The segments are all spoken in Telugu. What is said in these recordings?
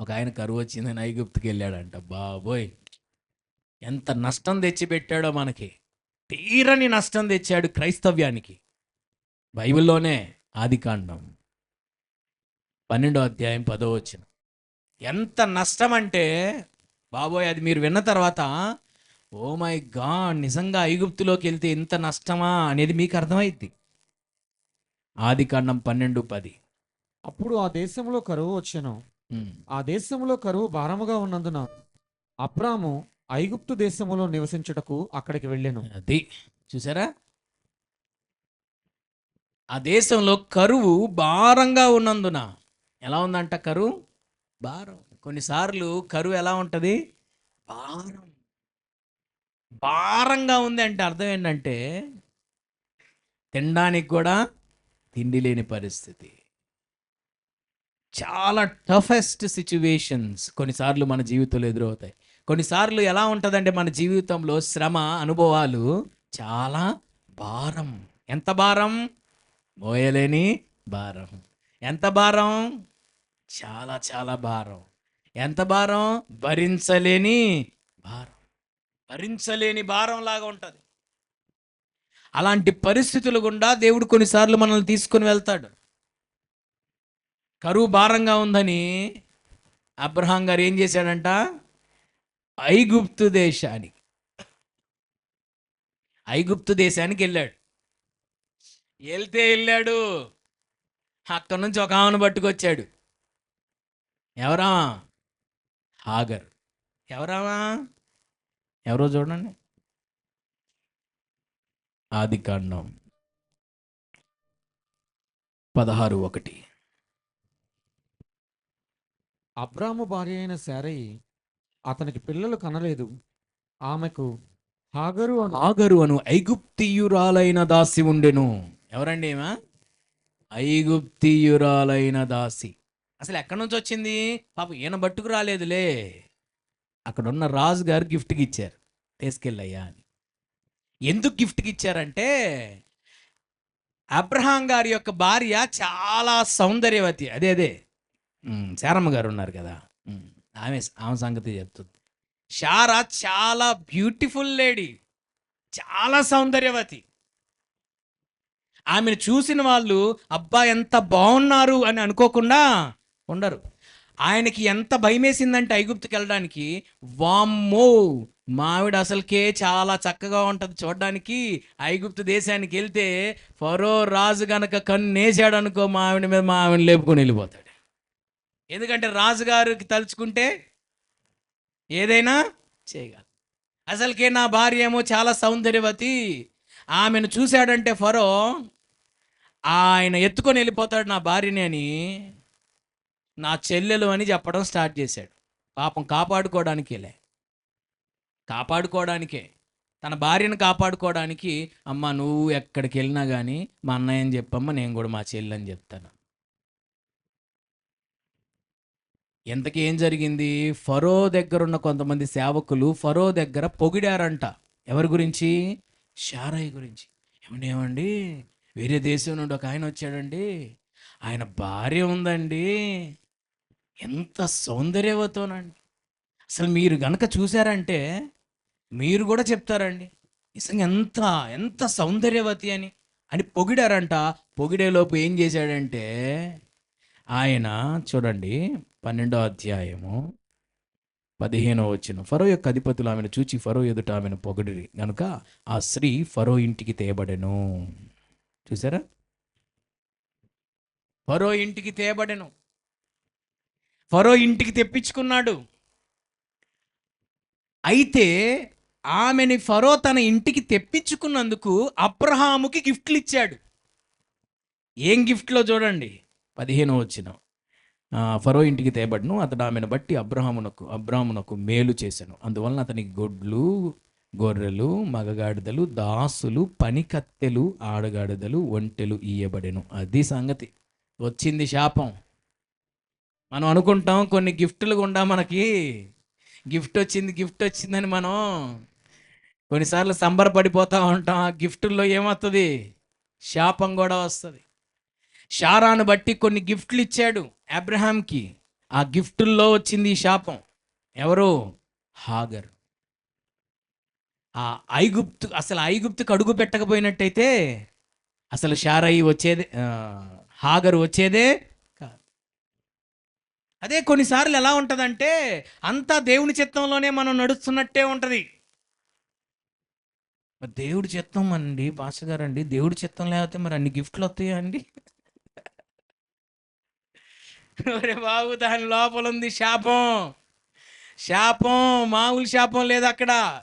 ఒక ఆయన కరువు వచ్చిందని ఐగుప్తుకి వెళ్ళాడంట. బాబోయ్ ఎంత నష్టం తెచ్చిపెట్టాడో మనకి. తీరని నష్టం తెచ్చాడు క్రైస్తవ్యానికి. బైబిల్లోనే ఆదికాండం పన్నెండో అధ్యాయం పదో వచ్చిన ఎంత నష్టం అంటే బాబోయ్ అది మీరు విన్న తర్వాత ఓ మై గాడ్ నిజంగా ఐగుప్తులోకి వెళ్తే ఇంత నష్టమా అనేది మీకు అర్థమైద్ది. ఆదికాండం పన్నెండు పది. అప్పుడు ఆ దేశంలో కరువు వచ్చాను ఆ దేశంలో కరువు భారముగా ఉన్నందున అబ్రాము ఐగుప్తు దేశములో నివసించుటకు అక్కడికి వెళ్ళెను. అది చూసారా? ఆ దేశంలో కరువు భారంగా ఉన్నందున ఎలా ఉందంట కరువు? భారం. కొన్నిసార్లు కరువు ఎలా ఉంటుంది? భారం. భారంగా ఉంది అంటే అర్థం ఏంటంటే తినడానికి కూడా తిండి లేని పరిస్థితి. చాలా టఫెస్ట్ సిచ్యువేషన్స్ కొన్నిసార్లు మన జీవితంలో ఎదురవుతాయి. కొన్నిసార్లు ఎలా ఉంటుందంటే మన జీవితంలో శ్రమ అనుభవాలు చాలా భారం. ఎంత భారం? మోయలేని భారం. ఎంత భారం? చాలా చాలా భారం. ఎంత భారం? భరించలేని భారం. భరించలేని భారం లాగా ఉంటుంది. అలాంటి పరిస్థితులు గుండా దేవుడు కొన్నిసార్లు మనల్ని తీసుకొని వెళ్తాడు. కరువు భారంగా ఉందని అబ్రహాం గారు ఏం చేశాడంట? ఐగుప్తు దేశానికి ఐగుప్తు దేశానికి వెళ్ళాడు. వెళ్తే వెళ్ళాడు. అక్కడి నుంచి ఒక ఆమెను పట్టుకొచ్చాడు. ఎవరా? హాగర్. ఎవరామా ఎవరో చూడండి. ఆది కాండం పదహారు ఒకటి. అబ్రాము భార్య అయిన శారయి అతనికి పిల్లలు కనలేదు. ఆమెకు హాగరు అను అను ఐగుప్తియురాలైన దాసి ఉండెను. ఎవరండి ఏమా ఐగుప్తియురాలైన దాసి. అసలు ఎక్కడి నుంచి వచ్చింది? పాప ఈయన బట్టుకు రాలేదులే. అక్కడ ఉన్న రాజు గారు గిఫ్ట్కి ఇచ్చారు. తీసుకెళ్ళయ్యా అని. ఎందుకు గిఫ్ట్కి ఇచ్చారంటే అబ్రహాం గారి యొక్క భార్య చాలా సౌందర్యవతి. అదే అదే. శారమ్మ గారు ఉన్నారు కదా. ఆమె ఆమె సంగతి చెప్తుంది. శారా చాలా బ్యూటిఫుల్ లేడీ. చాలా సౌందర్యవతి. ఆమెను చూసిన వాళ్ళు అబ్బా ఎంత బాగున్నారు అని అనుకోకుండా ఉండరు. ఆయనకి ఎంత భయమేసిందంటే ఐగుప్తుకి వెళ్ళడానికి వామ్మో మావిడ అసలుకే చాలా చక్కగా ఉంటుంది చూడడానికి. ఐగుప్తు దేశానికి వెళ్తే ఫరో రాజు గనక కన్నేసాడు అనుకో మావిడ మీద మావిని లేపుకొని వెళ్ళిపోతాడు. ఎందుకంటే రాజుగారికి తలుచుకుంటే ఏదైనా చేయగలరు అసలుకే నా భార్య ఏమో చాలా సౌందర్యవతి. ఆమెను చూశాడంటే ఫరో ఆయన ఎత్తుకొని వెళ్ళిపోతాడు నా భార్యని అని నా చెల్లెలు అని చెప్పడం స్టార్ట్ చేశాడు. పాపం కాపాడుకోవడానికేలే. కాపాడుకోవడానికే. తన భార్యను కాపాడుకోవడానికి అమ్మ నువ్వు ఎక్కడికి వెళ్ళినా కానీ మా అన్నయ్యని చెప్పమ్మ నేను కూడా మా చెల్లి అని చెప్తాను. ఇంతకీ ఏం జరిగింది? ఫరో దగ్గర ఉన్న కొంతమంది సేవకులు ఫరో దగ్గర పొగిడారంట. ఎవరి గురించి? షారయ్య గురించి. ఏమండి ఏమండి? వేరే దేశం నుండి ఒక ఆయన వచ్చాడండి. ఆయన భార్య ఉందండి. ఎంత సౌందర్యవతోనండి. అసలు మీరు గనక చూసారంటే మీరు కూడా చెప్తారండి. నిజంగా ఎంత ఎంత సౌందర్యవతి అని అని పొగిడారంట. పొగిడేలోపు ఏం చేశాడంటే ఆయన చూడండి పన్నెండో అధ్యాయము పదిహేనో వచ్చిన ఫరో యొక్క అధిపతులు ఆమెను చూచి ఫరో ఎదుట ఆమెను పొగడిరి. కనుక ఆ స్త్రీ ఫరో ఇంటికి తేబడెను. చూసారా? ఫరో ఇంటికి తేబడెను. ఫరో ఇంటికి తెప్పించుకున్నాడు. అయితే ఆమెని ఫరో తన ఇంటికి తెప్పించుకున్నందుకు అబ్రహాముకి గిఫ్ట్లు ఇచ్చాడు. ఏం గిఫ్ట్లో చూడండి? పదిహేను వచ్చిన ఫరో ఇంటికి తేబడ్ను అతడు ఆమెను బట్టి అబ్రహామునకు అబ్రాహ్మునకు మేలు చేశాను. అందువలన అతనికి గొడ్లు గొర్రెలు మగగాడిదలు దాసులు పనికత్తెలు ఆడగాడిదలు ఒంటెలు ఇయ్యబడెను. అది సంగతి. వచ్చింది శాపం. మనం అనుకుంటాం కొన్ని గిఫ్ట్లు గుండా మనకి గిఫ్ట్ వచ్చింది గిఫ్ట్ వచ్చిందని మనం కొన్నిసార్లు సంబరపడిపోతూ ఉంటాం. ఆ గిఫ్టుల్లో ఏమవుతుంది శాపం కూడా వస్తుంది. షారాను బట్టి కొన్ని గిఫ్ట్లు ఇచ్చాడు. అబ్రహాంకి ఆ గిఫ్టుల్లో వచ్చింది ఈ శాపం. ఎవరు? హాగర్. ఆ ఐగుప్తు అసలు ఐగుప్తుకు అడుగు పెట్టకపోయినట్టయితే అసలు షారయి వచ్చేదే హాగర్ వచ్చేదే అదే కొన్నిసార్లు ఎలా ఉంటుందంటే అంతా దేవుని చిత్తంలోనే మనం నడుస్తున్నట్టే ఉంటుంది. దేవుడి చిత్తం అండి భాష గారండి దేవుడి చిత్తం లేకపోతే మరి అన్ని గిఫ్ట్లు వస్తాయా అండి? బాబు దాని లోపల ఉంది శాపం. శాపం మామూలు శాపం లేదు అక్కడ.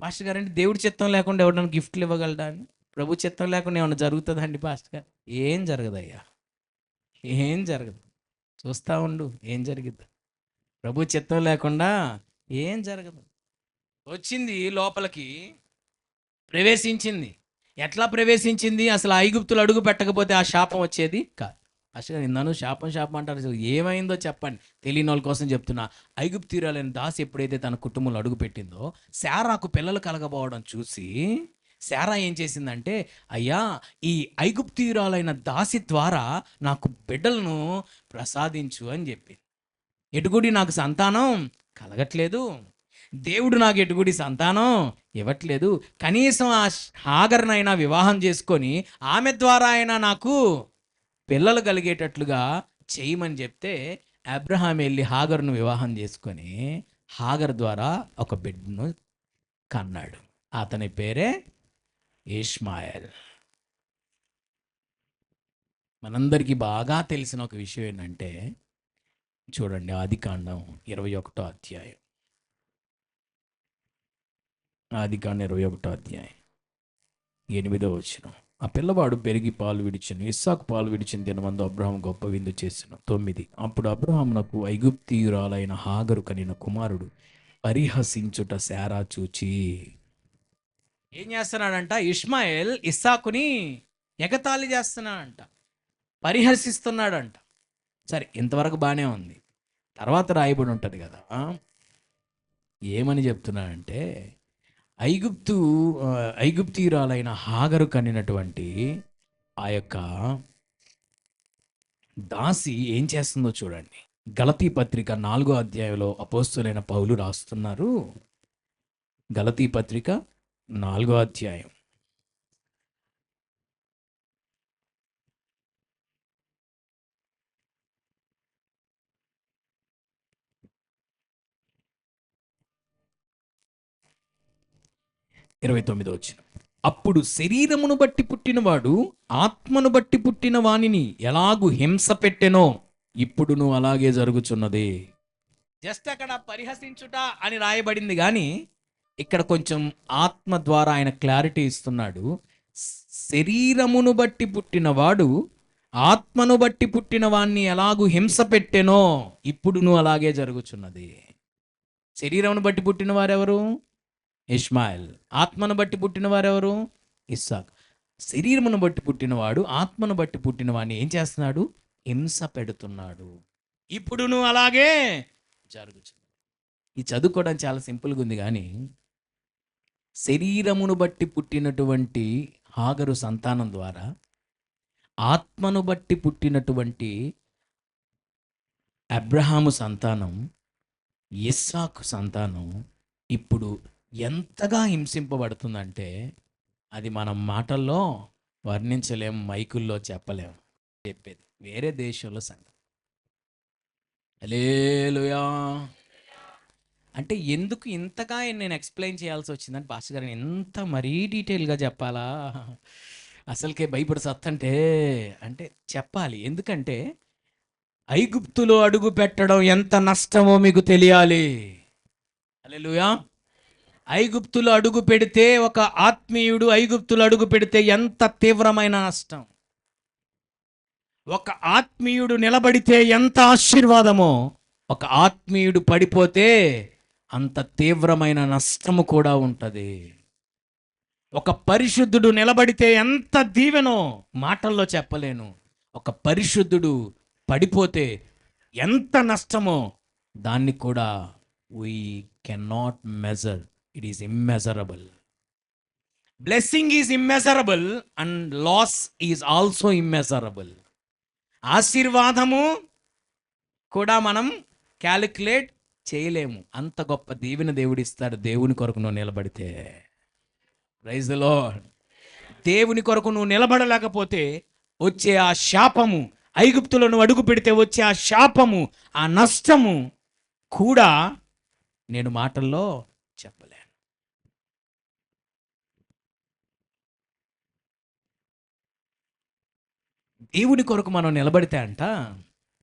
పాస్టర్ గారు అంటే దేవుడి చిత్తం లేకుండా ఎవడన్నా గిఫ్ట్లు ఇవ్వగలడా అని? ప్రభు చిత్తం లేకుండా ఏమన్నా జరుగుతుందండి పాస్టర్ గారు? ఏం జరగదయ్యా? ఏం జరగదు. చూస్తా ఉండు ఏం జరిగిద్దు? ప్రభు చిత్తం లేకుండా ఏం జరగదు. వచ్చింది లోపలికి ప్రవేశించింది. ఎట్లా ప్రవేశించింది? అసలు ఐగుప్తులు అడుగు పెట్టకపోతే ఆ శాపం వచ్చేది కాదు. అసలు నిన్నను శాపం శాపం అంటారు. అసలు ఏమైందో చెప్పండి. తెలియని వాళ్ళ కోసం చెప్తున్నా. ఐగుప్తీరాలైన దాసి ఎప్పుడైతే తన కుటుంబంలో అడుగుపెట్టిందో శారాకు పిల్లలు కలగబోవడం చూసి శారా ఏం చేసిందంటే అయ్యా ఈ ఐగుప్తీయురాలైన దాసి ద్వారా నాకు బిడ్డలను ప్రసాదించు అని చెప్పింది. ఎటుగుడి నాకు సంతానం? కలగట్లేదు. దేవుడు నాకు ఎటుగుడి సంతానం? ఇవ్వట్లేదు. కనీసం ఆ హాగర్నైనా వివాహం చేసుకొని ఆమె ద్వారా అయినా నాకు పిల్లలు కలిగేటట్లుగా చేయమని చెప్తే అబ్రహాం వెళ్ళి హాగర్ను వివాహం చేసుకొని హాగర్ ద్వారా ఒక బిడ్డను కన్నాడు. అతని పేరే ఇష్మాయల్. మనందరికీ బాగా తెలిసిన ఒక విషయం ఏంటంటే చూడండి ఆది కాండం ఇరవై ఒకటో అధ్యాయం. ఆది కాండం ఇరవై ఒకటో అధ్యాయం. ఎనిమిదో వచ్చినాం ఆ పిల్లవాడు పెరిగి పాలు విడిచను ఇస్సాకు పాలు విడిచిన దినమందు అబ్రహాం గొప్ప విందు చేసిన. తొమ్మిది. అప్పుడు అబ్రహామునకు ఐగుప్తియురాలైన హాగరు కనిన కుమారుడు పరిహసించుట శారా చూచి ఏం చేస్తున్నాడంట? ఇష్మాయిల్ ఇస్సాకుని ఎగతాళి చేస్తున్నాడంట. పరిహసిస్తున్నాడంట. సరే ఇంతవరకు బాగానే ఉంది. తర్వాత రాయబడి ఉంటుంది కదా. ఏమని చెప్తున్నాడంటే ఐగుప్తు ఐగుప్తీయురాలైన హాగరు కనినటువంటి ఆ యొక్క దాసి ఏం చేస్తుందో చూడండి. గలతీ పత్రిక నాలుగో అధ్యాయంలో అపోస్తులైన పౌలు రాస్తున్నారు. గలతీ పత్రిక నాలుగో అధ్యాయం. ఇరవై తొమ్మిదో వచ్చిన. అప్పుడు శరీరమును బట్టి పుట్టినవాడు ఆత్మను బట్టి పుట్టిన వానిని ఎలాగు హింస పెట్టెనో ఇప్పుడును అలాగే జరుగుచున్నది. జస్ట్ అక్కడ పరిహసించుట అని రాయబడింది కానీ ఇక్కడ కొంచెం ఆత్మ ద్వారా ఆయన క్లారిటీ ఇస్తున్నాడు. శరీరమును బట్టి పుట్టినవాడు ఆత్మను బట్టి పుట్టిన వాణ్ణి ఎలాగు హింస పెట్టెనో ఇప్పుడును అలాగే జరుగుచున్నది. శరీరమును బట్టి పుట్టిన వారెవరు ఇష్మాయిల్. ఆత్మను బట్టి పుట్టిన వారెవరు? ఇస్సాక్. శరీరమును బట్టి పుట్టినవాడు ఆత్మను బట్టి పుట్టినవాడిని ఏం చేస్తున్నాడు? హింస పెడుతున్నాడు. ఇప్పుడు నువ్వు అలాగే జరుగుతుంది ఈ చదువుకోవడం చాలా సింపుల్గా ఉంది కానీ శరీరమును బట్టి పుట్టినటువంటి హాగరు సంతానం ద్వారా ఆత్మను బట్టి పుట్టినటువంటి అబ్రహాము సంతానం ఇస్సాకు సంతానం ఇప్పుడు ఎంతగా హింసింపబడుతుందంటే అది మనం మాటల్లో వర్ణించలేం మైకుల్లో చెప్పలేము చెప్పేది. వేరే దేశంలో సంగతి. అలేలుయా అంటే ఎందుకు ఇంతగా నేను ఎక్స్ప్లెయిన్ చేయాల్సి వచ్చిందని భాస్కర్ గారిని ఎంత మరీ డీటెయిల్గా చెప్పాలా? అసలుకే భయపడి సత్తంటే అంటే చెప్పాలి. ఎందుకంటే ఐగుప్తులో అడుగు పెట్టడం ఎంత నష్టమో మీకు తెలియాలి. అలెలుయా ఐగుప్తులు అడుగు పెడితే ఒక ఆత్మీయుడు ఐగుప్తులు అడుగు పెడితే ఎంత తీవ్రమైన నష్టం? ఒక ఆత్మీయుడు నిలబడితే ఎంత ఆశీర్వాదమో ఒక ఆత్మీయుడు పడిపోతే అంత తీవ్రమైన నష్టము కూడా ఉంటుంది. ఒక పరిశుద్ధుడు నిలబడితే ఎంత దీవెనో మాటల్లో చెప్పలేను. ఒక పరిశుద్ధుడు పడిపోతే ఎంత నష్టమో దాన్ని కూడా we can not measure it is immeasurable blessing is immeasurable and loss is also immeasurable ఆశీర్వాదము కూడా మనం క్యాలిక్యులేట్ చేయలేము. అంత గొప్ప దీవెన దేవుడు ఇస్తాడు దేవుని కొరకు నువ్వు నిలబడితే. రైజ్లో దేవుని కొరకు నువ్వు నిలబడలేకపోతే వచ్చే ఆ శాపము ఐగుప్తులో నువ్వు అడుగు పెడితే వచ్చే ఆ శాపము ఆ నష్టము కూడా నేను మాటల్లో చెప్పలేను దేవుని కొరకు మనం నిలబడితే అంట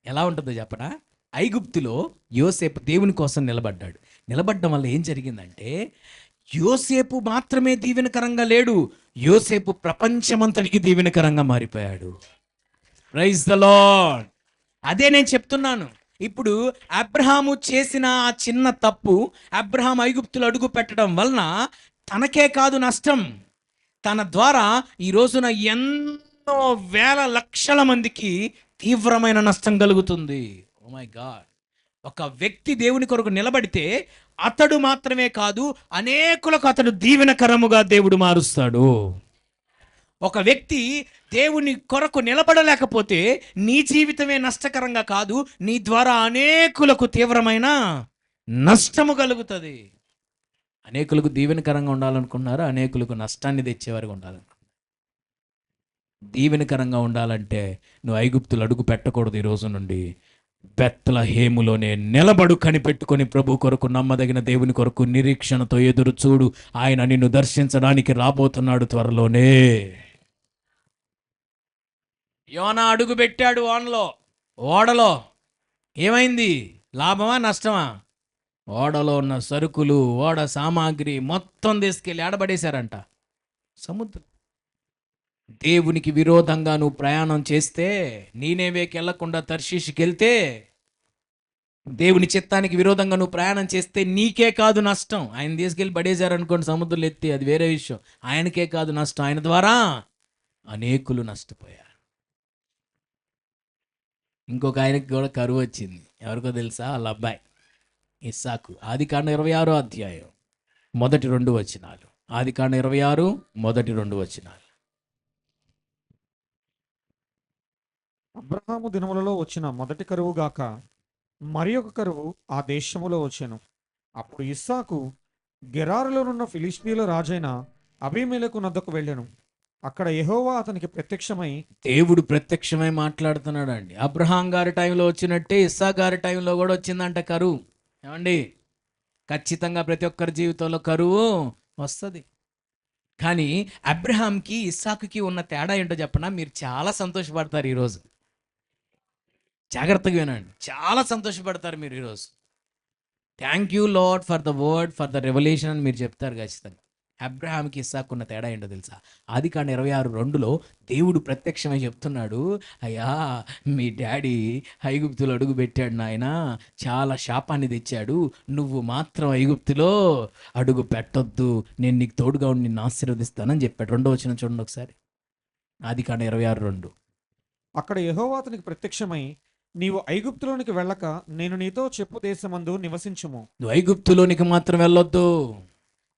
ఎలా ఉంటుందో చెప్పనా? ఐగుప్తులో యోసేపు దేవుని కోసం నిలబడ్డాడు. నిలబడడం వల్ల ఏం జరిగిందంటే యోసేపు మాత్రమే దీవెనకరంగా లేడు యోసేపు ప్రపంచమంతటికి దీవెనకరంగా మారిపోయాడు. ప్రైజ్ ద లాడ్ అదే నేను చెప్తున్నాను. ఇప్పుడు అబ్రహాము చేసిన ఆ చిన్న తప్పు అబ్రహాం ఐగుప్తులు అడుగు పెట్టడం వలన తనకే కాదు నష్టం. తన ద్వారా ఈ రోజున ఎన్నో వేల లక్షల మందికి తీవ్రమైన నష్టం కలుగుతుంది. ఓ మై గాడ్ ఒక వ్యక్తి దేవుని కొరకు నిలబడితే అతడు మాత్రమే కాదు అనేకులకు అతడు దీవెనకరముగా దేవుడు మారుస్తాడు. ఒక వ్యక్తి దేవుని కొరకు నిలబడలేకపోతే నీ జీవితమే నష్టకరంగా కాదు నీ ద్వారా అనేకులకు తీవ్రమైన నష్టము కలుగుతుంది. అనేకులకు దీవెనకరంగా ఉండాలనుకున్నారు అనేకులకు నష్టాన్ని తెచ్చేవారుగా ఉండాలి దీవెనకరంగా ఉండాలంటే నువ్వు ఐగుప్తులు అడుగు పెట్టకూడదు ఈ రోజు నుండి. బెత్తల హేములోనే నిలబడు కనిపెట్టుకొని ప్రభు కొరకు నమ్మదగిన దేవుని కొరకు నిరీక్షణతో ఎదురు చూడు. ఆయన నిన్ను దర్శించడానికి రాబోతున్నాడు త్వరలోనే. యోనా అడుగు పెట్టాడు ఓనలో. ఓడలో. ఏమైంది? లాభమా నష్టమా? ఓడలో ఉన్న సరుకులు ఓడ సామాగ్రి మొత్తం తీసుకెళ్ళి ఆడబడేశారంట. సముద్రం. దేవునికి విరోధంగా నువ్వు ప్రయాణం చేస్తే నీనేవేకి వెళ్ళకుండా తర్షీష్కి వెళ్తే దేవుని చిత్తానికి విరోధంగా నువ్వు ప్రయాణం చేస్తే నీకే కాదు నష్టం. ఆయన తీసుకెళ్ళి పడేశారనుకోండి సముద్రంలో ఎత్తి అది వేరే విషయం. ఆయనకే కాదు నష్టం. ఆయన ద్వారా అనేకులు నష్టపోయారు. ఇంకొక ఆయనకి కూడా కరువు వచ్చింది. ఎవరికో తెలుసా? వాళ్ళ అబ్బాయి ఇస్సాకు. ఆది కాండ ఇరవై ఆరో అధ్యాయం మొదటి రెండు వచనాలు. ఆది కాండ ఇరవై ఆరు మొదటి రెండు వచనాలు. అబ్రహాము దినములలో వచ్చిన మొదటి కరువుగాక మరి ఒక కరువు ఆ దేశములో వచ్చాను. అప్పుడు ఇస్సాకు గెరారులోనున్న ఫిలిస్పీల రాజైన అభిమేలకు నద్దకు వెళ్ళాను. అక్కడ ఎహోవా అతనికి ప్రత్యక్షమై దేవుడు ప్రత్యక్షమై మాట్లాడుతున్నాడు అండి అబ్రహాం గారి టైంలో వచ్చినట్టే ఇస్సా గారి టైంలో కూడా వచ్చిందంట కరువు. ఏమండి? ఖచ్చితంగా ప్రతి ఒక్కరి జీవితంలో కరువు వస్తుంది. కానీ అబ్రహాంకి ఇస్సాకుకి ఉన్న తేడా ఏంటో చెప్పనా? మీరు చాలా సంతోషపడతారు ఈరోజు. జాగ్రత్తగా వినండి. చాలా సంతోషపడతారు మీరు ఈరోజు. Thank you Lord for the word for the revelation అని మీరు చెప్తారు ఖచ్చితంగా. అబ్రహాంకి ఇస్సాకున్న తేడా ఏంటో తెలుసా? ఆది కాండ ఇరవై ఆరు రెండులో దేవుడు ప్రత్యక్షమై చెప్తున్నాడు అయ్యా మీ డాడీ ఐగుప్తులో అడుగు పెట్టాడు నాయన చాలా శాపాన్ని తెచ్చాడు. నువ్వు మాత్రం ఐగుప్తులో అడుగు పెట్టొద్దు. నేను నీకు తోడుగా ఉండి నిన్ను ఆశీర్వదిస్తానని చెప్పాడు. రెండో వచ్చిన చూడండి ఒకసారి. ఆది కాండ ఇరవై ఆరు రెండు. అక్కడ యెహోవా అతనికి ప్రత్యక్షమై నీవు ఐగుప్తులోనికి వెళ్ళక నేను నీతో చెప్పు దేశమందు నివసించుము. నువ్వు ఐగుప్తులోనికి మాత్రం వెళ్ళొద్దు.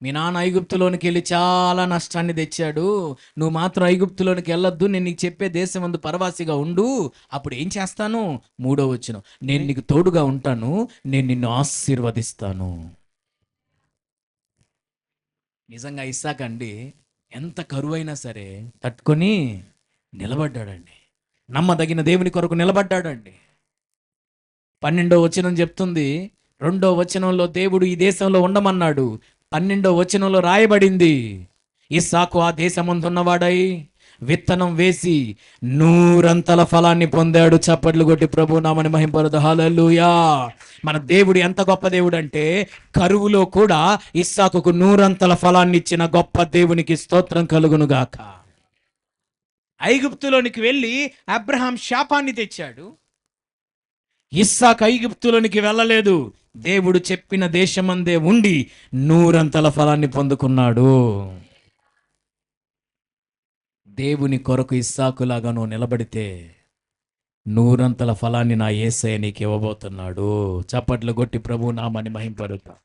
మీ నాన్న ఐగుప్తులోనికి వెళ్ళి చాలా నష్టాన్ని తెచ్చాడు. నువ్వు మాత్రం ఐగుప్తులోనికి వెళ్ళొద్దు. నేను నీకు చెప్పే దేశం ముందు పరవాసిగా ఉండు. అప్పుడు ఏం చేస్తాను? మూడో వచ్చిన నేను నీకు తోడుగా ఉంటాను. నేను నిన్ను ఆశీర్వదిస్తాను. నిజంగా ఇస్సాకండి ఎంత కరువైనా సరే తట్టుకొని నిలబడ్డాడండి. నమ్మదగిన దేవుని కొరకు నిలబడ్డాడండి. పన్నెండో వచనం చెప్తుంది. రెండో వచనంలో దేవుడు ఈ దేశంలో ఉండమన్నాడు. పన్నెండో వచనంలో రాయబడింది. ఇస్సాకు ఆ దేశమందున్నవాడై విత్తనం వేసి నూరంతల ఫలాన్ని పొందాడు. చప్పట్లు కొట్టి ప్రభు నామని మహింపరదు. హల్లెలూయా. మన దేవుడు ఎంత గొప్ప దేవుడు అంటే కరువులో కూడా ఇస్సాకుకు నూరంతల ఫలాన్ని ఇచ్చిన గొప్ప దేవునికి స్తోత్రం కలుగును గాక ఐగుప్తులోనికి వెళ్ళి అబ్రహాం శాపాన్ని తెచ్చాడు. ఇస్సాక్ ఐగుప్తులోనికి వెళ్ళలేదు. దేవుడు చెప్పిన దేశమందే ఉండి నూరంతల ఫలాన్ని పొందుకున్నాడు. దేవుని కొరకు ఇస్సాకులాగా నువ్వు నిలబడితే నూరంతల ఫలాన్ని నా ఏసయ నీకు ఇవ్వబోతున్నాడు. చప్పట్లు కొట్టి ప్రభు నామని మహింపరుతా.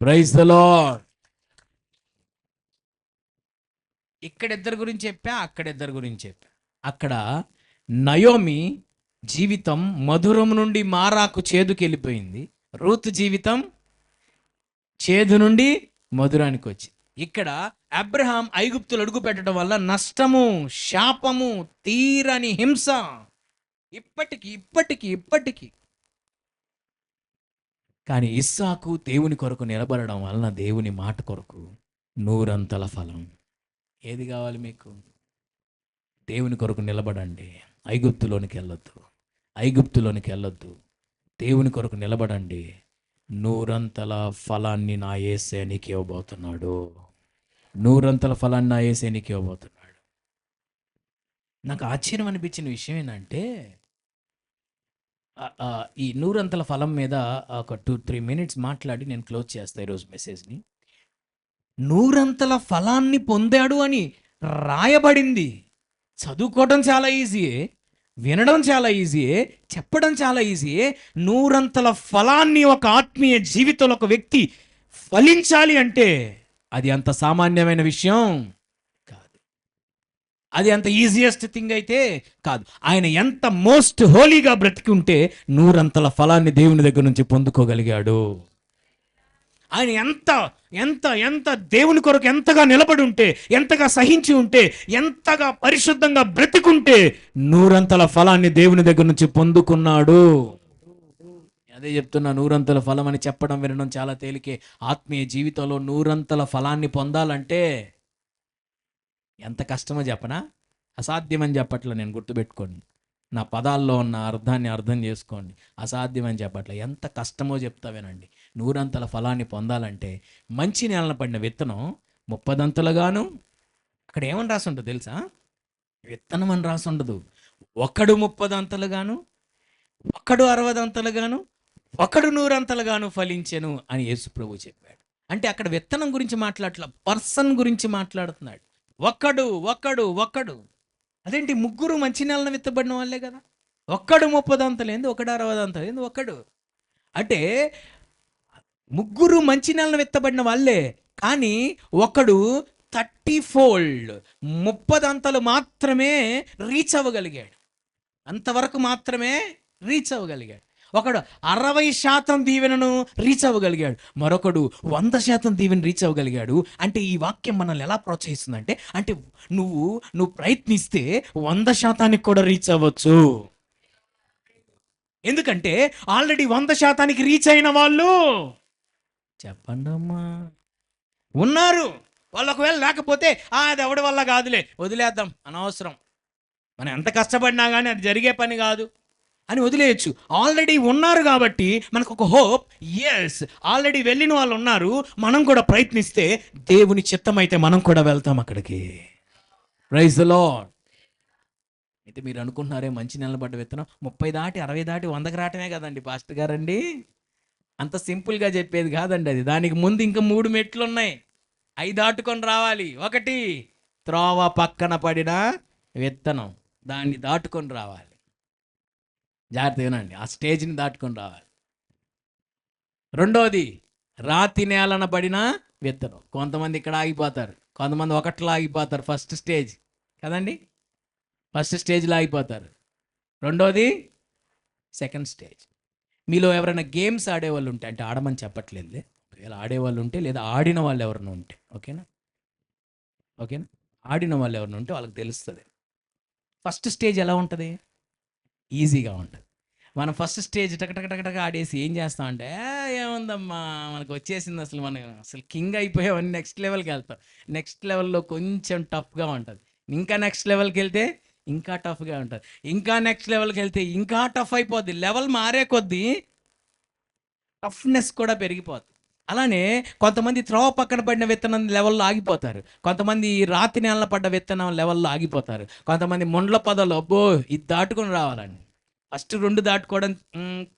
ప్రైజ్ ద లార్డ్ ఇక్కడిద్దరి గురించి చెప్పా అక్కడిద్దరి గురించి చెప్పా. అక్కడ నయోమి జీవితం మధురం నుండి మారాకు చేదుకి వెళ్ళిపోయింది రూత్ జీవితం చేదు నుండి మధురానికి వచ్చింది. ఇక్కడ అబ్రహాం ఐగుప్తులు అడుగు పెట్టడం వల్ల నష్టము శాపము తీరని హింస ఇప్పటికి ఇప్పటికి ఇప్పటికి. కానీ ఇస్సాకు దేవుని కొరకు నిలబడడం వలన దేవుని మాట కొరకు నూరంతల ఫలం. ఏది కావాలి మీకు? దేవుని కొరకు నిలబడండి. ఐగుప్తులోనికి వెళ్ళొద్దు. ఐగుప్తులోనికి వెళ్ళొద్దు. దేవుని కొరకు నిలబడండి. నూరంతల ఫలాన్ని నా ఏసే నీకు ఇవ్వబోతున్నాడు. నూరంతల ఫలాన్ని నా ఏసే నీకు ఇవ్వబోతున్నాడు. నాకు ఆశ్చర్యం అనిపించిన విషయం ఏంటంటే ఈ నూరంతల ఫలం మీద ఒక టూ త్రీ మినిట్స్ మాట్లాడి నేను క్లోజ్ చేస్తాను ఈరోజు మెసేజ్ని. నూరంతల ఫలాన్ని పొందాడు అని రాయబడింది. చదువుకోవడం చాలా ఈజీయే. వినడం చాలా ఈజీయే చెప్పడం చాలా ఈజీయే నూరంతల ఫలాన్ని ఒక ఆత్మీయ జీవితంలో ఒక వ్యక్తి ఫలించాలి అంటే అది అంత సామాన్యమైన విషయం కాదు. అది అంత ఈజియెస్ట్ థింగ్ అయితే కాదు. ఆయన ఎంత మోస్ట్ హోలీగా బ్రతికి ఉంటే నూరంతల ఫలాన్ని దేవుని దగ్గర నుంచి పొందుకోగలిగాడు. ఆయన ఎంత ఎంత ఎంత దేవుని కొరకు ఎంతగా నిలబడి ఉంటే ఎంతగా సహించి ఉంటే ఎంతగా పరిశుద్ధంగా బ్రతికుంటే నూరంతల ఫలాన్ని దేవుని దగ్గర నుంచి పొందుకున్నాడు. అదే చెప్తున్నా నూరంతల ఫలం అని చెప్పడం వినడం చాలా తేలికే. ఆత్మీయ జీవితంలో నూరంతల ఫలాన్ని పొందాలంటే ఎంత కష్టమో చెప్పనా? అసాధ్యమని చెప్పట్లే నేను గుర్తుపెట్టుకోండి. నా పదాల్లో ఉన్న అర్థాన్ని అర్థం చేసుకోండి. అసాధ్యమని చెప్పట్లే ఎంత కష్టమో చెప్తా వినండి. నూరంతల ఫలాన్ని పొందాలంటే మంచి నేలన పడిన విత్తనం ముప్పదంతలుగాను. అక్కడ ఏమని రాసి ఉంటుంది తెలుసా? విత్తనం అని రాసి ఉండదు ఒకడు ముప్పదంతలుగాను ఒకడు అరవదంతలుగాను ఒకడు నూరంతలుగాను ఫలించెను అని యేసుప్రభు చెప్పాడు. అంటే అక్కడ విత్తనం గురించి మాట్లాడట్లా పర్సన్ గురించి మాట్లాడుతున్నాడు. ఒక్కడు ఒక్కడు ఒక్కడు అదేంటి? ముగ్గురు మంచి నెలన విత్తబడిన వాళ్ళే కదా. ఒక్కడు ముప్పదంతలేంది ఒకడు అరవదంతలేంది ఒకడు. అంటే ముగ్గురు మంచి నెలను విత్తబడిన వాళ్ళే. కానీ ఒకడు థర్టీ ఫోల్డ్ ముప్పదంతలు మాత్రమే రీచ్ అవ్వగలిగాడు. అంతవరకు మాత్రమే రీచ్ అవ్వగలిగాడు. ఒకడు అరవై శాతం దీవెనను రీచ్ అవ్వగలిగాడు. మరొకడు వంద శాతం దీవెన రీచ్ అవ్వగలిగాడు. అంటే ఈ వాక్యం మనల్ని ఎలా ప్రోత్సహిస్తుందంటే అంటే నువ్వు నువ్వు ప్రయత్నిస్తే వంద శాతానికి కూడా రీచ్ అవ్వచ్చు. ఎందుకంటే ఆల్రెడీ వంద శాతానికి రీచ్ అయిన వాళ్ళు చెప్పండి అమ్మా ఉన్నారు. వాళ్ళు ఒకవేళ లేకపోతే అది ఎవడి వల్ల కాదులే. వదిలేద్దాం. అనవసరం. మనం ఎంత కష్టపడినా కానీ అది జరిగే పని కాదు. అని వదిలేయచ్చు. ఆల్రెడీ ఉన్నారు కాబట్టి మనకు ఒక హోప్. ఎస్ ఆల్రెడీ వెళ్ళిన వాళ్ళు ఉన్నారు. మనం కూడా ప్రయత్నిస్తే దేవుని చిత్తమైతే మనం కూడా వెళ్తాం అక్కడికి. రైజ్ లాడ్ అయితే మీరు అనుకుంటున్నారే మంచి నిలబడ్డ విత్తనం. ముప్పై దాటి అరవై దాటి వందకి రావటమే కదండి పాస్టర్ గారండి. అంత సింపుల్గా చెప్పేది కాదండి అది. దానికి ముందు ఇంకా మూడు మెట్లు ఉన్నాయి అవి దాటుకొని రావాలి. ఒకటి త్రోవ పక్కన పడిన విత్తనం. దాన్ని దాటుకొని రావాలి. జాగ్రత్త వినండి. ఆ స్టేజ్ని దాటుకొని రావాలి. రెండోది రాతి నేలన పడిన విత్తనం. కొంతమంది ఇక్కడ ఆగిపోతారు. కొంతమంది ఒకట్లో ఆగిపోతారు ఫస్ట్ స్టేజ్. కదండి? ఫస్ట్ స్టేజ్లో ఆగిపోతారు. రెండోది సెకండ్ స్టేజ్. మీలో ఎవరైనా గేమ్స్ ఆడేవాళ్ళు ఉంటే అంటే ఆడమని చెప్పట్లేదు ఒకవేళ ఆడేవాళ్ళు ఉంటే లేదా ఆడిన వాళ్ళు ఎవరైనా ఉంటే ఓకేనా? ఓకేనా? ఆడిన వాళ్ళు ఎవరైనా ఉంటే వాళ్ళకి తెలుస్తుంది. ఫస్ట్ స్టేజ్ ఎలా ఉంటుంది? ఈజీగా ఉంటుంది. మనం ఫస్ట్ స్టేజ్ టకటకటకటక ఆడేసి ఏం చేస్తామంటే ఏముందమ్మా? మనకు వచ్చేసింది అసలు మనం అసలు కింగ్ అయిపోయామని నెక్స్ట్ లెవెల్కి వెళ్తాం. నెక్స్ట్ లెవెల్లో కొంచెం టఫ్గా ఉంటుంది. ఇంకా నెక్స్ట్ లెవెల్కి వెళ్తే ఇంకా టఫ్గా ఉంటుంది ఇంకా నెక్స్ట్ లెవెల్కి వెళ్తే ఇంకా టఫ్ అయిపోద్ది. లెవెల్ మారే కొద్దీ టఫ్నెస్ కూడా పెరిగిపోద్ది. అలానే కొంతమంది త్రోవ పక్కన పడిన విత్తనం లెవెల్లో ఆగిపోతారు. కొంతమంది రాతి నేల పడ్డ విత్తనం లెవెల్లో ఆగిపోతారు. కొంతమంది ముండ్ల పదలు అబ్బో ఇది దాటుకొని రావాలండి. ఫస్ట్ రెండు దాటుకోవడం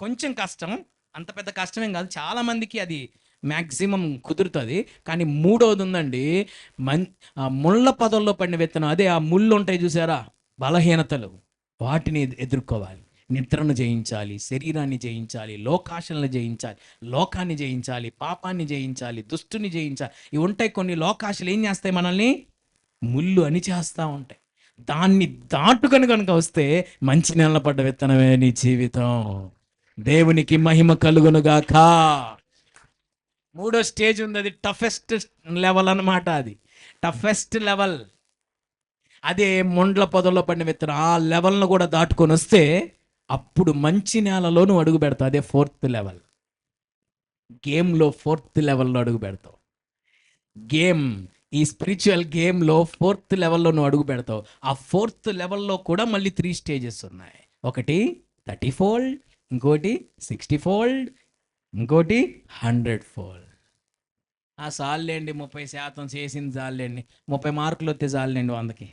కొంచెం కష్టం. అంత పెద్ద కష్టమేం కాదు. చాలామందికి అది మ్యాక్సిమం కుదురుతుంది. కానీ మూడవది ఉందండి మన్ ముళ్ళ పదల్లో పడిన విత్తనం అదే ఆ ముళ్ళు ఉంటాయి చూసారా? బలహీనతలు వాటిని ఎదుర్కోవాలి. నిద్రను జయించాలి శరీరాన్ని జయించాలి లోకాశలను జయించాలి లోకాన్ని జయించాలి పాపాన్ని జయించాలి దుష్టుని జయించాలి. ఇవి ఉంటాయి కొన్ని లోకాశలు ఏం చేస్తాయి మనల్ని? ముళ్ళు అని చేస్తూ ఉంటాయి. దాన్ని దాటుకొని కనుక వస్తే మంచి నెల పడ్డ విత్తనమే నీ జీవితం. దేవునికి మహిమ కలుగునుగాక. మూడో స్టేజ్ ఉంది అది టఫెస్ట్ లెవెల్ అన్నమాట అది. Toughest level. అదే మొండ్ల పొదల్లో పడిన విత్తనం ఆ లెవెల్ను కూడా దాటుకొని వస్తే అప్పుడు మంచి నేలలో నువ్వు అడుగు పెడతావు. అదే ఫోర్త్ లెవెల్. గేమ్లో ఫోర్త్ లెవెల్లో అడుగు పెడతావు. గేమ్ ఈ స్పిరిచువల్ గేమ్లో ఫోర్త్ లెవెల్లో నువ్వు అడుగు పెడతావు. ఆ ఫోర్త్ లెవెల్లో కూడా మళ్ళీ త్రీ స్టేజెస్ ఉన్నాయి. ఒకటి థర్టీ ఫోల్డ్ ఇంకోటి సిక్స్టీ ఫోల్డ్ ఇంకోటి హండ్రెడ్ ఫోల్డ్. ఆ చాలండి ముప్పై శాతం చేసింది చాలండి ముప్పై మార్కులు వస్తే చాలండి వందకి.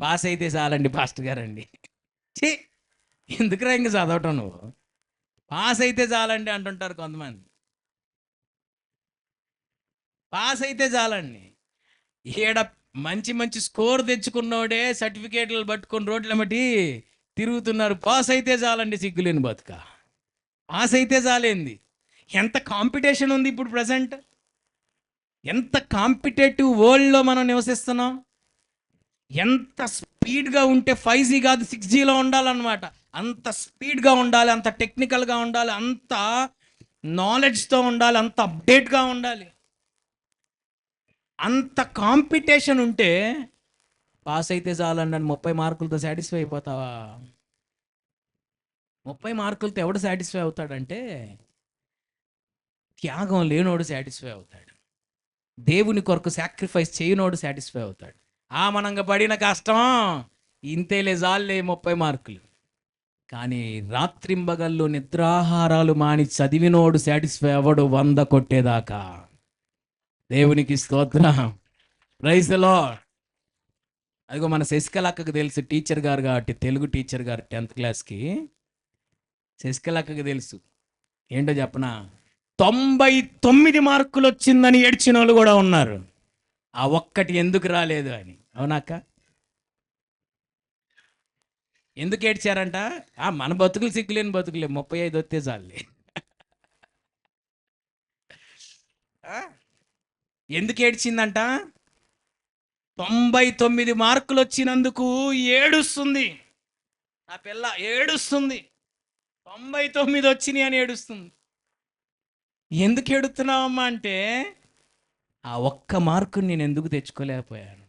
పాస్ అయితే చాలండి పాస్టర్ గారండి. ఛీ! ఎందుకురా ఇంక చదవటం నువ్వు? పాస్ అయితే చాలండి అంటుంటారు కొంతమంది. పాస్ అయితే చాలండి. ఈడ మంచి మంచి స్కోర్ తెచ్చుకున్నోడే సర్టిఫికేట్లు పట్టుకుని రోడ్ల మట్టి తిరుగుతున్నారు. పాస్ అయితే చాలండి సిగ్గులేని బతుక. పాస్ అయితే చాలేంది. ఎంత కాంపిటీషన్ ఉంది ఇప్పుడు ప్రజెంట్? ఎంత కాంపిటేటివ్ వరల్డ్లో మనం నివసిస్తున్నాం? ఎంత స్పీడ్గా ఉంటే ఫైవ్ జీ కాదు సిక్స్ జీలో ఉండాలన్నమాట. అంత స్పీడ్గా ఉండాలి అంత టెక్నికల్గా ఉండాలి అంత నాలెడ్జ్తో ఉండాలి అంత అప్డేట్గా ఉండాలి. అంత కాంపిటీషన్ ఉంటే పాస్ అయితే చాలండి అని ముప్పై మార్కులతో సాటిస్ఫై అయిపోతావా? ముప్పై మార్కులతో ఎవడు సాటిస్ఫై అవుతాడంటే త్యాగం లేనోడు సాటిస్ఫై అవుతాడు. దేవుని కొరకు సాక్రిఫైస్ చేయనోడు సాటిస్ఫై అవుతాడు. ఆ మనంగా పడిన కష్టం. ఇంతేలే జాలే ముప్పై మార్కులు. కానీ రాత్రింబగల్లో నిద్రాహారాలు మాని చదివినోడు సాటిస్ఫై అవ్వడు వంద కొట్టేదాకా. దేవునికి స్తోత్రం. ప్రైజ్లో అదిగో మన శశికళక్కకు తెలుసు టీచర్ గారు కాబట్టి తెలుగు టీచర్ గారు టెన్త్ క్లాస్కి. శశికళక్కకు తెలుసు. ఏంటో చెప్పనా? తొంభై తొమ్మిది మార్కులు వచ్చిందని ఏడ్చిన వాళ్ళు కూడా ఉన్నారు. ఆ ఒక్కటి ఎందుకు రాలేదు అని. అవునాక ఎందుకు ఏడ్చారంట? ఆ మన బతుకులు సిగ్గులేని బతుకులే ముప్పై ఐదు వస్తే చాలే ఆ? ఎందుకు ఏడ్చిందంట? తొంభై తొమ్మిది మార్కులు వచ్చినందుకు ఏడుస్తుంది. నా పిల్ల ఏడుస్తుంది. తొంభై తొమ్మిది వచ్చినాయి అని ఏడుస్తుంది. ఎందుకు ఏడుతున్నావమ్మా అంటే ఆ ఒక్క మార్కుని నేను ఎందుకు తెచ్చుకోలేకపోయాను?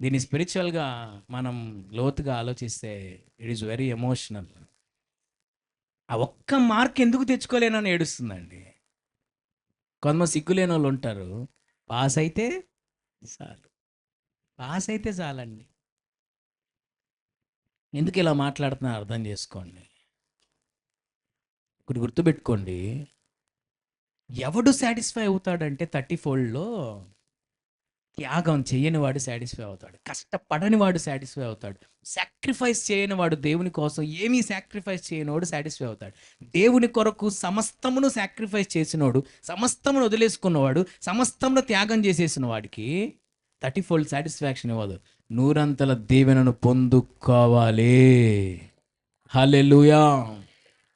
దీన్ని స్పిరిచువల్గా మనం లోతుగా ఆలోచిస్తే ఇట్ ఈస్ వెరీ ఎమోషనల్ ఆ ఒక్క మార్క్ ఎందుకు తెచ్చుకోలేనని ఏడుస్తుందండి. కొంతమంది సిగ్గులేని వాళ్ళు ఉంటారు. పాస్ అయితే చాలు. పాస్ అయితే చాలండి. ఎందుకు ఇలా మాట్లాడుతున్నా అర్థం చేసుకోండి. ఇప్పుడు గుర్తుపెట్టుకోండి. ఎవడు సాటిస్ఫై అవుతాడంటే థర్టీ ఫోల్డ్లో త్యాగం చేయని వాడు సాటిస్ఫై అవుతాడు. కష్టపడని వాడు సాటిస్ఫై అవుతాడు. సాక్రిఫైస్ చేయని వాడు దేవుని కోసం ఏమీ సాక్రిఫైస్ చేయని వాడు సాటిస్ఫై అవుతాడు. దేవుని కొరకు సమస్తమును సాక్రిఫైస్ చేసినోడు సమస్తమును వదిలేసుకున్నవాడు సమస్తమును త్యాగం చేసేసిన వాడికి థర్టీ ఫోల్డ్ సాటిస్ఫాక్షన్ ఇవ్వదు. నూరంతల దీవెనను పొందుకోవాలి. హలెలుయా